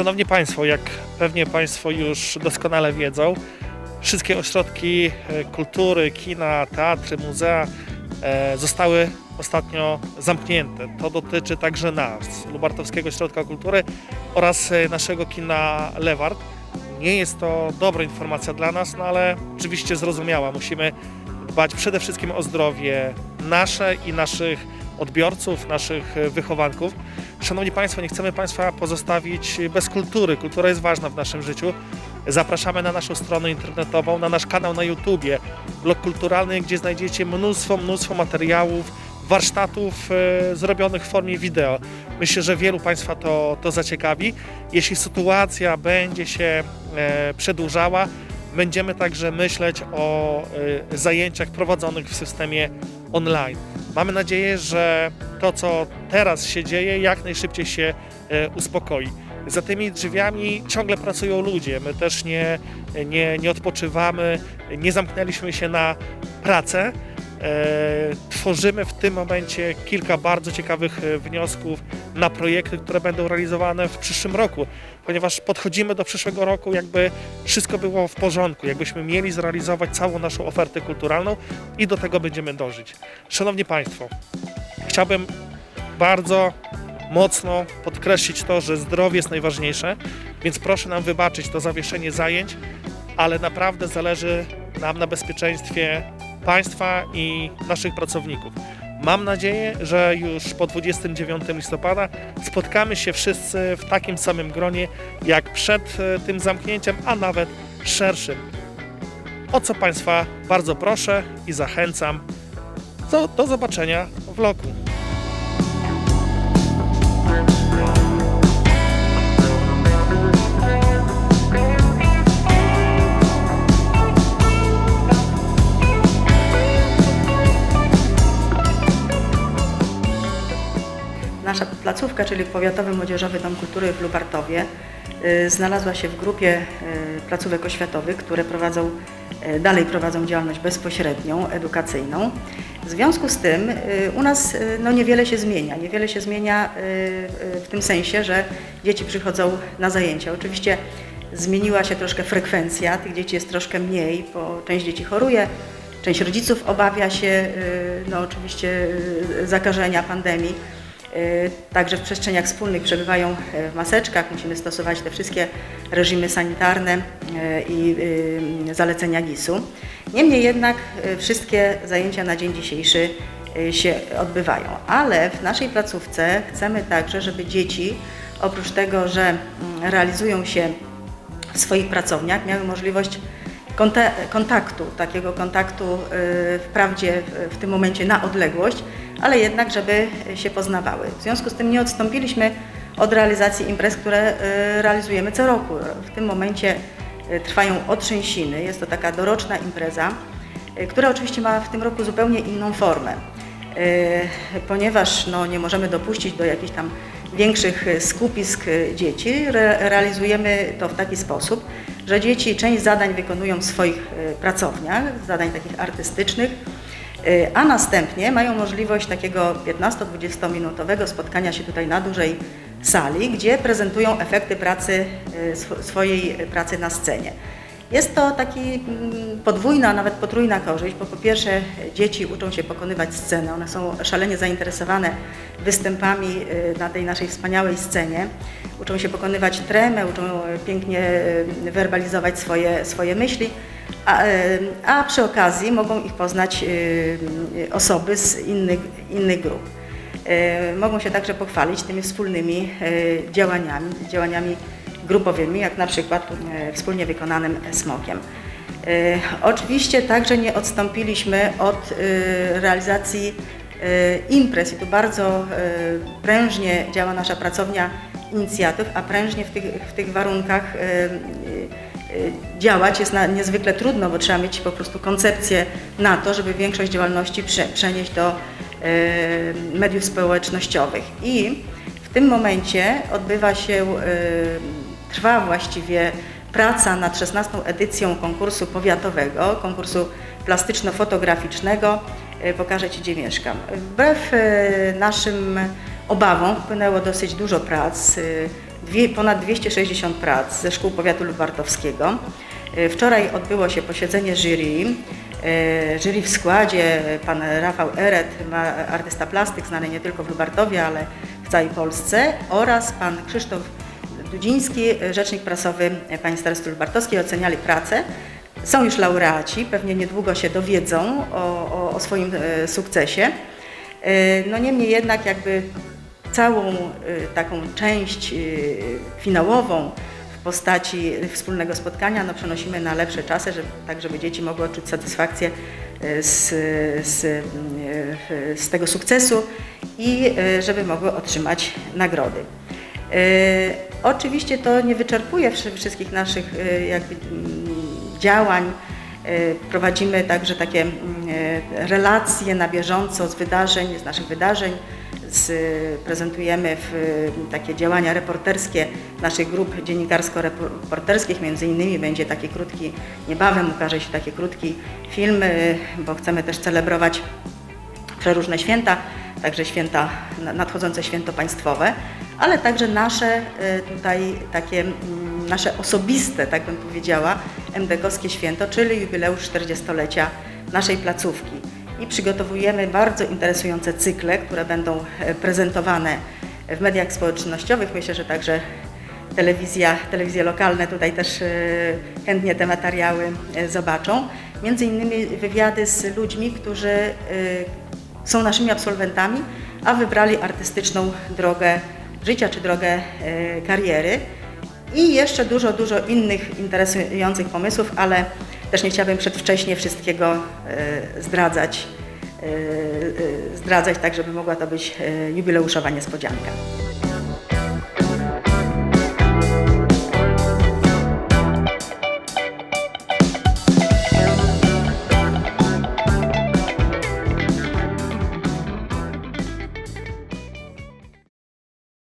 Szanowni Państwo, jak pewnie Państwo już doskonale wiedzą, wszystkie ośrodki e, kultury, kina, teatry, muzea e, zostały ostatnio zamknięte. To dotyczy także nas, Lubartowskiego Ośrodka Kultury oraz e, naszego kina Lewart. Nie jest to dobra informacja dla nas, no ale oczywiście zrozumiała. Musimy dbać przede wszystkim o zdrowie nasze i naszych odbiorców, naszych e, wychowanków. Szanowni Państwo, nie chcemy Państwa pozostawić bez kultury. Kultura jest ważna w naszym życiu. Zapraszamy na naszą stronę internetową, na nasz kanał na YouTubie, blog kulturalny, gdzie znajdziecie mnóstwo, mnóstwo materiałów, warsztatów e, zrobionych w formie wideo. Myślę, że wielu Państwa to, to zaciekawi. Jeśli sytuacja będzie się e, przedłużała, będziemy także myśleć o e, zajęciach prowadzonych w systemie online. Mamy nadzieję, że to, co teraz się dzieje, jak najszybciej się e, uspokoi. Za tymi drzwiami ciągle pracują ludzie. My też nie, nie, nie odpoczywamy, nie zamknęliśmy się na pracę. E, Tworzymy w tym momencie kilka bardzo ciekawych e, wniosków na projekty, które będą realizowane w przyszłym roku, ponieważ podchodzimy do przyszłego roku, jakby wszystko było w porządku, jakbyśmy mieli zrealizować całą naszą ofertę kulturalną i do tego będziemy dążyć. Szanowni Państwo, chciałbym bardzo mocno podkreślić to, że zdrowie jest najważniejsze, więc proszę nam wybaczyć to zawieszenie zajęć, ale naprawdę zależy nam na bezpieczeństwie Państwa i naszych pracowników. Mam nadzieję, że już po 29 listopada spotkamy się wszyscy w takim samym gronie jak przed e, tym zamknięciem, a nawet szerszym. O co Państwa bardzo proszę i zachęcam. Do, do zobaczenia w vlogu. Placówka, czyli Powiatowy Młodzieżowy Dom Kultury w Lubartowie, y, znalazła się w grupie y, placówek oświatowych, które prowadzą, y, dalej prowadzą działalność bezpośrednią, edukacyjną. W związku z tym u nas no, niewiele się zmienia. Niewiele się zmienia w tym sensie, że dzieci przychodzą na zajęcia. Oczywiście zmieniła się troszkę frekwencja, tych dzieci jest troszkę mniej, bo część dzieci choruje, część rodziców obawia się no, oczywiście zakażenia pandemii. Y, Także w przestrzeniach wspólnych przebywają y, w maseczkach, musimy stosować te wszystkie reżimy sanitarne y, i zalecenia GIS-u. Niemniej jednak wszystkie zajęcia na dzień dzisiejszy się odbywają, ale w naszej placówce chcemy także, żeby dzieci oprócz tego, że mm, realizują się w swoich pracowniach, miały możliwość konta- kontaktu, takiego kontaktu wprawdzie w tym momencie na odległość, ale jednak, żeby się poznawały. W związku z tym nie odstąpiliśmy od realizacji imprez, które y, realizujemy co roku. W tym momencie y, trwają otrzęsiny, jest to taka doroczna impreza, która oczywiście ma w tym roku zupełnie inną formę. Ponieważ no, nie możemy dopuścić do jakichś tam większych skupisk dzieci, re realizujemy to w taki sposób, że dzieci część zadań wykonują w swoich pracowniach, zadań takich artystycznych, a następnie mają możliwość takiego 15-20 minutowego spotkania się tutaj na dużej sali, gdzie prezentują efekty pracy, y, sw- swojej pracy na scenie. Jest to taki mm, podwójna, nawet potrójna korzyść, bo po pierwsze dzieci uczą się pokonywać scenę, one są szalenie zainteresowane występami y, na tej naszej wspaniałej scenie, uczą się pokonywać tremę, uczą y, pięknie y, werbalizować swoje, swoje myśli, a, y, a przy okazji mogą ich poznać y, y, osoby z innych, innych grup. Y, Mogą się także pochwalić tymi wspólnymi y, działaniami, działaniami grupowymi, jak na przykład e, wspólnie wykonanym smokiem. E, Oczywiście także nie odstąpiliśmy od e, realizacji e, imprez i tu bardzo e, prężnie działa nasza pracownia inicjatyw, a prężnie w tych, w tych warunkach e, e, działać jest na, niezwykle trudno, bo trzeba mieć po prostu koncepcję na to, żeby większość działalności prze, przenieść do e, mediów społecznościowych. I w tym momencie odbywa się, y, trwa właściwie praca nad 16 edycją konkursu powiatowego, konkursu plastyczno-fotograficznego y, Pokażę Ci, gdzie mieszkam. Wbrew y, naszym obawom wpłynęło dosyć dużo prac. y, ponad 260 prac ze szkół powiatu lubartowskiego. E, Wczoraj odbyło się posiedzenie jury. E, Jury w składzie pan Rafał Eret, artysta plastyk znany nie tylko w Lubartowie, ale w całej Polsce oraz pan Krzysztof Dudziński, rzecznik prasowy Państwa Lubartowskiej, oceniali pracę. Są już laureaci, pewnie niedługo się dowiedzą o, o, o swoim e, sukcesie. No niemniej jednak jakby całą e, taką część e, finałową w postaci wspólnego spotkania no, przenosimy na lepsze czasy, żeby, tak żeby dzieci mogły odczuć satysfakcję e, z, z, z tego sukcesu i żeby mogły otrzymać nagrody. Oczywiście to nie wyczerpuje wszy- wszystkich naszych jakby, mm, działań. Prowadzimy także takie mm, relacje na bieżąco z wydarzeń, z naszych wydarzeń. Z, prezentujemy w, takie działania reporterskie naszych grup dziennikarsko-reporterskich. Między innymi będzie taki krótki, niebawem ukaże się taki krótki film, e, bo chcemy też celebrować przeróżne święta, także święta, na- nadchodzące święto państwowe, ale także nasze e, tutaj takie mm, nasze osobiste, tak bym powiedziała, MDK-owskie święto, czyli jubileusz 40-lecia naszej placówki. I przygotowujemy bardzo interesujące cykle, które będą e, prezentowane w mediach społecznościowych. Myślę, że także telewizja, telewizje lokalne tutaj też e, chętnie te materiały e, zobaczą. Między innymi wywiady z ludźmi, którzy są naszymi absolwentami, a wybrali artystyczną drogę życia czy drogę kariery. I jeszcze dużo, dużo innych interesujących pomysłów, ale też nie chciałabym przedwcześnie wszystkiego e, zdradzać, e, e, zdradzać tak, żeby mogła to być jubileuszowa niespodzianka.